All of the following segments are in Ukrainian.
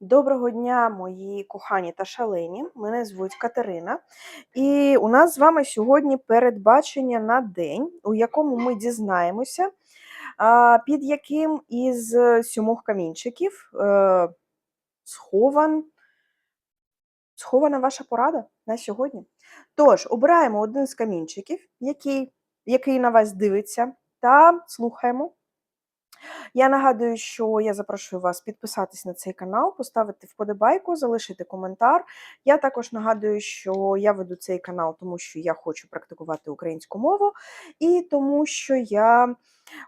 Доброго дня, мої кохані та шалені. Мене звуть Катерина, і у нас з вами сьогодні передбачення на день, у якому ми дізнаємося, під яким із сьомох камінчиків е, схован, схована ваша порада на сьогодні. Тож, обираємо один з камінчиків, який, який на вас дивиться, та слухаємо. Я нагадую, що я запрошую вас підписатись на цей канал, поставити вподобайку, залишити коментар. Я також нагадую, що я веду цей канал, тому що я хочу практикувати українську мову і тому, що я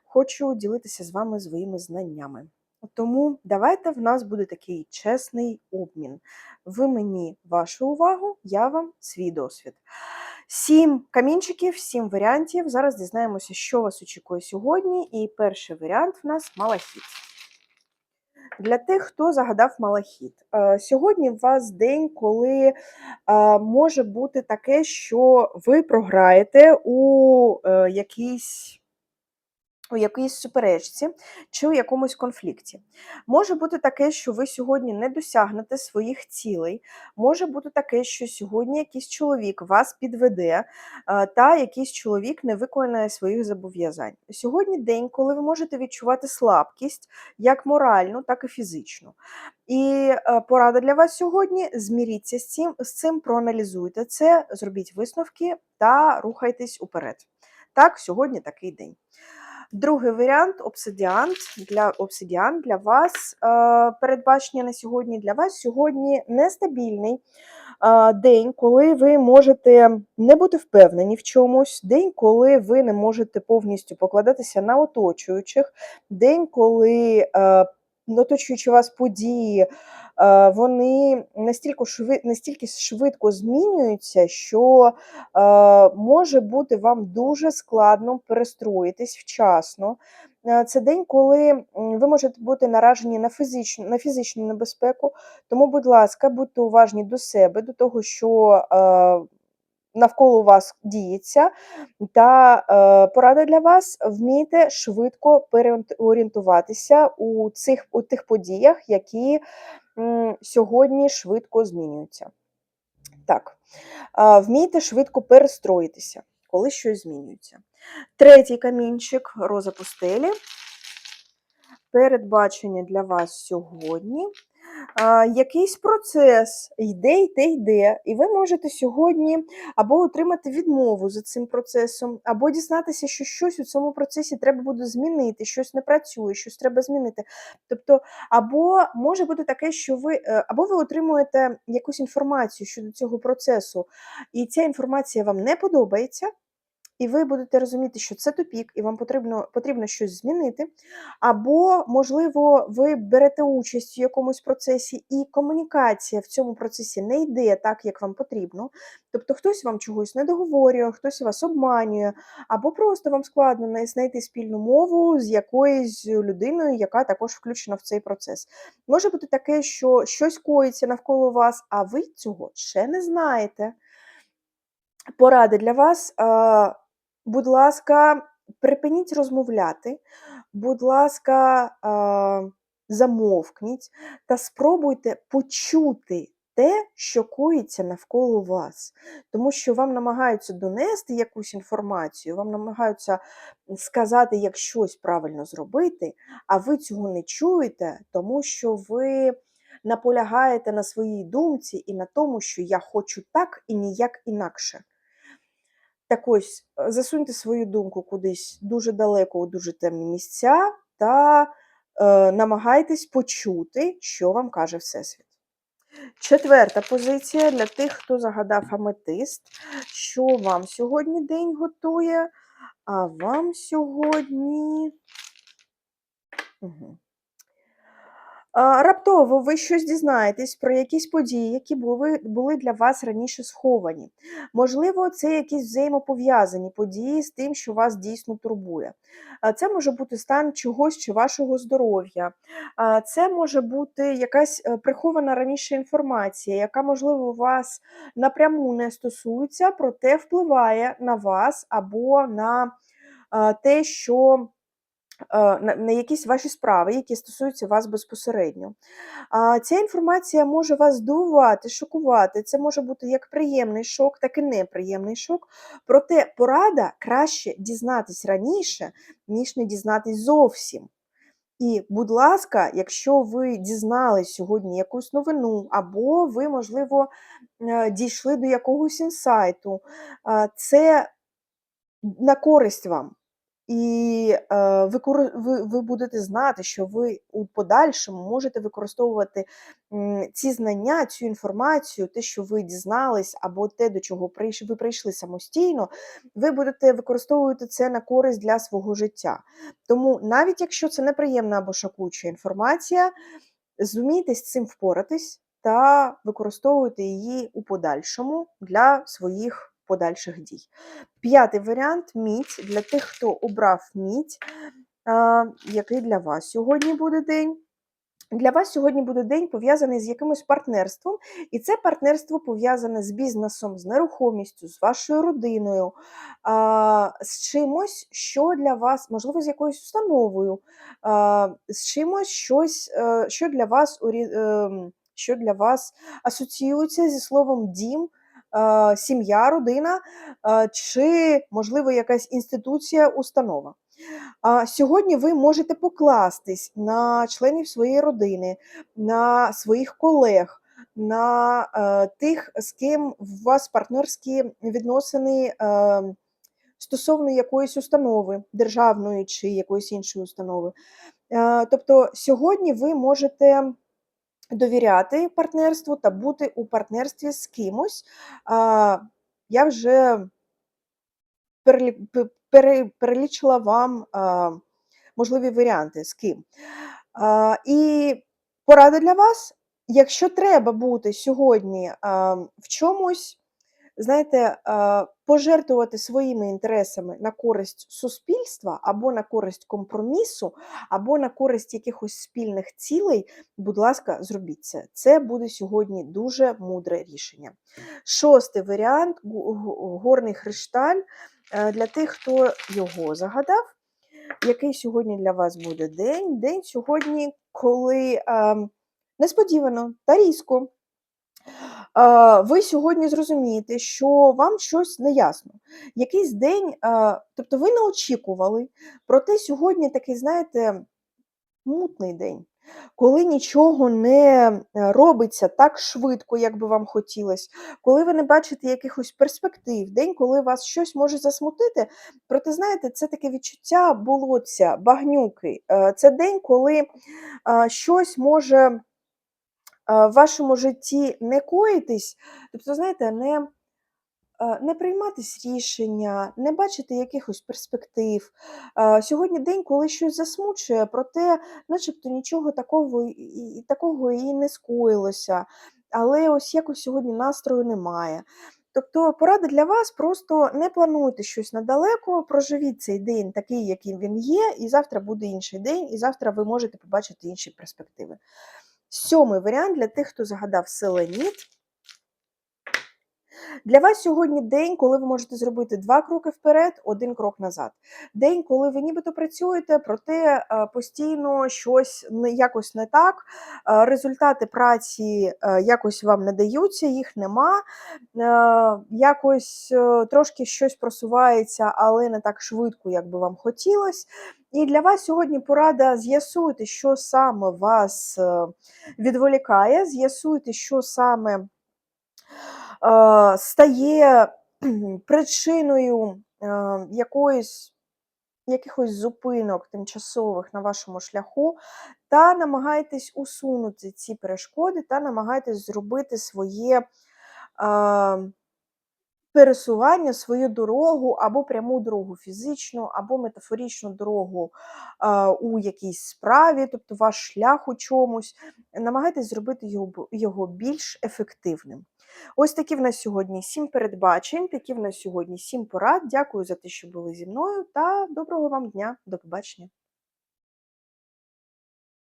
хочу ділитися з вами своїми знаннями. Тому давайте в нас буде такий чесний обмін. Ви мені вашу увагу, я вам свій досвід. Сім камінчиків, сім варіантів. Зараз дізнаємося, що вас очікує сьогодні. І перший варіант в нас малахіт. Для тих, хто загадав малахіт. Е, Сьогодні у вас день, коли е, може бути таке, що ви програєте у е, якійсь у якійсь суперечці чи у якомусь конфлікті. Може бути таке, що ви сьогодні не досягнете своїх цілей. Може бути таке, що сьогодні якийсь чоловік вас підведе, е, та якийсь чоловік не виконає своїх зобов'язань. Сьогодні день, коли ви можете відчувати слабкість як моральну, так і фізичну. І е, порада для вас сьогодні: зміріться з цим, з цим, проаналізуйте це, зробіть висновки та рухайтесь уперед. Так, сьогодні такий день. Другий варіант обсидіан для обсидіан для вас е, передбачення на сьогодні. Для вас сьогодні нестабільний е, день, коли ви можете не бути впевнені в чомусь, день, коли ви не можете повністю покладатися на оточуючих, день, коли е, оточуючи вас події, е, вони настільки швид, настільки швидко змінюються, що е, може бути вам дуже складно перестроїтись вчасно. Е, Це день, коли ви можете бути наражені на фізичну, на фізичну небезпеку. Тому, будь ласка, будьте уважні до себе, до того, що навколо вас діється. Та е, порада для вас: вмійте швидко переорієнтуватися у цих у тих подіях, які м, сьогодні швидко змінюються. Так, е, вмійте швидко перестроїтися, коли щось змінюється. Третій камінчик роза пустелі. Передбачення для вас сьогодні. Якийсь процес йде, йде, йде, і ви можете сьогодні або отримати відмову за цим процесом, або дізнатися, що щось у цьому процесі треба буде змінити, щось не працює, щось треба змінити. Тобто, або може бути таке, що ви е, або ви отримуєте якусь інформацію щодо цього процесу, і ця інформація вам не подобається. І ви будете розуміти, що це тупік, і вам потрібно потрібно щось змінити. Або, можливо, ви берете участь у якомусь процесі, і комунікація в цьому процесі не йде так, як вам потрібно. Тобто хтось вам чогось не договорює, хтось вас обманює, або просто вам складно знайти спільну мову з якоюсь людиною, яка також включена в цей процес. Може бути таке, що щось коїться навколо вас, а ви цього ще не знаєте. Поради для вас. Будь ласка, припиніть розмовляти, будь ласка, замовкніть та спробуйте почути те, що коїться навколо вас. Тому що вам намагаються донести якусь інформацію, вам намагаються сказати, як щось правильно зробити, а ви цього не чуєте, тому що ви наполягаєте на своїй думці і на тому, що я хочу так і ніяк інакше. Так ось, е, засуньте свою думку кудись дуже далеко у дуже темні місця та е, намагайтесь почути, що вам каже Всесвіт. Четверта позиція для тих, хто загадав аметист. Що вам сьогодні день готує? А вам сьогодні. Угу. Раптово ви щось дізнаєтесь про якісь події, які були, були для вас раніше сховані. Можливо, це якісь взаємопов'язані події з тим, що вас дійсно турбує. Це може бути стан чогось чи вашого здоров'я. Це може бути якась е, прихована раніше інформація, яка, можливо, вас напряму не стосується, проте впливає на вас або на те, що на, на якісь ваші справи, які стосуються вас безпосередньо. Ця інформація може вас здивувати, шокувати. Це може бути як приємний шок, так і неприємний шок. Проте порада краще дізнатись раніше, ніж не дізнатись зовсім. І, будь ласка, якщо ви дізнались сьогодні якусь новину, або ви, можливо, е, дійшли до якогось інсайту, це на користь вам. І е, ви, ви, ви будете знати, що ви у подальшому можете використовувати ці знання, цю інформацію, те, що ви дізнались, або те, до чого прийш- ви прийшли самостійно, ви будете використовувати це на користь для свого життя. Тому навіть якщо це неприємна або шокуюча інформація, зумійте з цим впоратись та використовуйте її у подальшому для своїх подальших дій. П'ятий варіант мідь для тих, хто обрав мідь. Який для вас сьогодні буде день? Для вас сьогодні буде день пов'язаний з якимось партнерством, і це партнерство пов'язане з бізнесом, з нерухомістю, з вашою родиною, з чимось, що для вас, можливо, з якоюсь установою, з чимось, щось, е, що для вас ем, що для вас асоціюється зі словом дім, сім'я, родина, е, чи, можливо, якась інституція, установа. А сьогодні ви можете покластись на членів своєї родини, на своїх колег, на е, тих, з ким у вас партнерські відносини е, стосовно якоїсь установи, державної чи якоїсь іншої установи. Е, тобто сьогодні ви можете довіряти партнерству та бути у партнерстві з кимось. Я вже перелі, пе- пере- перелічила вам можливі варіанти з ким. І порада для вас, якщо треба бути сьогодні в чомусь, знаєте, пожертвувати своїми інтересами на користь суспільства або на користь компромісу, або на користь якихось спільних цілей, будь ласка, зробіть це. Це буде сьогодні дуже мудре рішення. Шостий варіант горний хрешталь е, для тих, хто його загадав. Який сьогодні для вас буде день? День сьогодні, коли ем, несподівано та різко е, ви сьогодні зрозумієте, що вам щось неясно. Якийсь день, тобто ви не очікували, проте сьогодні такий, знаєте, мутний день, коли нічого не е, робиться так швидко, як би вам хотілося, коли ви не бачите якихось перспектив, день, коли вас щось може засмутити. Проте, знаєте, це таке відчуття болотця, багнюки. Е, Це день, коли щось може в вашому житті не коїтись, тобто, знаєте, не е, не прийматись рішення, не бачити якихось перспектив. Е, Сьогодні день, коли щось засмучує, проте, начебто, нічого такого і- такого і не скоїлося. Але ось якось сьогодні настрою немає. Тобто порада для вас просто не плануйте щось надалеко, проживіть цей день такий, яким він є, і завтра буде інший день, і завтра ви можете побачити інші перспективи. Сьомий варіант для тих, хто загадав селеніт. Для вас сьогодні день, коли ви можете зробити два кроки вперед, один крок назад. День, коли ви нібито працюєте, проте е, постійно щось якось не так. е, Результати праці е, якось вам не даються, їх нема. Якось трошки щось просувається, але не так швидко, як би вам хотілося. І для вас сьогодні порада з'ясуйте, що саме вас е, відволікає, з'ясуйте, що саме е, стає причиною е, якоїсь, якихось зупинок тимчасових на вашому шляху, та намагайтесь усунути ці перешкоди, та намагайтесь зробити своє. е, Пересування, свою дорогу або пряму дорогу фізичну, або метафоричну дорогу у якійсь справі, тобто ваш шлях у чомусь, намагайтесь зробити його більш ефективним. Ось такі в нас сьогодні сім передбачень, такі в нас сьогодні сім порад. Дякую за те, що були зі мною, та доброго вам дня. До побачення.